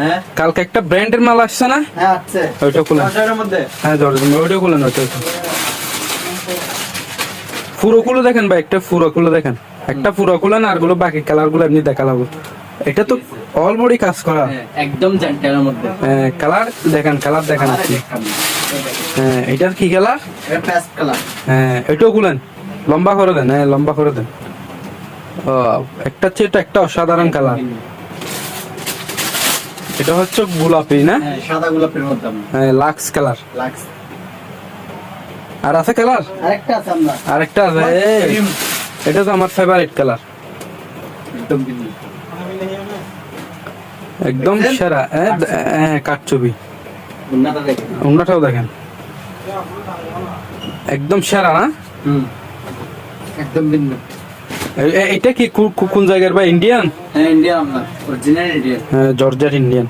হ্যাঁ। কালকে একটা ব্র্যান্ডের মাল আসছে না? হ্যাঁ ওইটা খুলেন। দশের মধ্যে। হ্যাঁ ওইটা খুলেন ওইটা পুরো খুলে দেখেন ভাই একটা পুরো খুলে দেখেন। একটা পুরো খুলেন আরগুলো বাকি কালারগুলো এমনি দেখালাম এটা তো অল বডি কাজ করা। হ্যাঁ, একদম জেন্টেলের মধ্যে। কালার দেখেন কালার দেখেন আপনি। হ্যাঁ এটার কি কালার? এটা পেস্ট কালার। হ্যাঁ এটাও খুলেন। লম্বা করে দেন হ্যাঁ লম্বা করে দেন। ও একটা হচ্ছে এটা একটা অসাধারণ কালার। এটা হচ্ছে গোলাপি না? হ্যাঁ সাদা গোলাপের মধ্যে হ্যাঁ লাক্স কালার। লাক্স। আর আছে কালার? আরেকটা আছে আমরা। আরেকটা আছে এটা তো আমার ফেভারিট কালার। একদম একদম সেরা হ্যাঁ দ- হ্যাঁ কাঠছবি উন্নাটা দেখেন। অন্যটাও দেখেন। একদম সেরা না? হুম। একদম বিন্দু এটা কি কোন জায়গার বা ইন্ডিয়ান হ্যাঁ ইন্ডিয়ান অরিজিনাল ইন্ডিয়ান হ্যাঁ জর্জেট ইন্ডিয়ান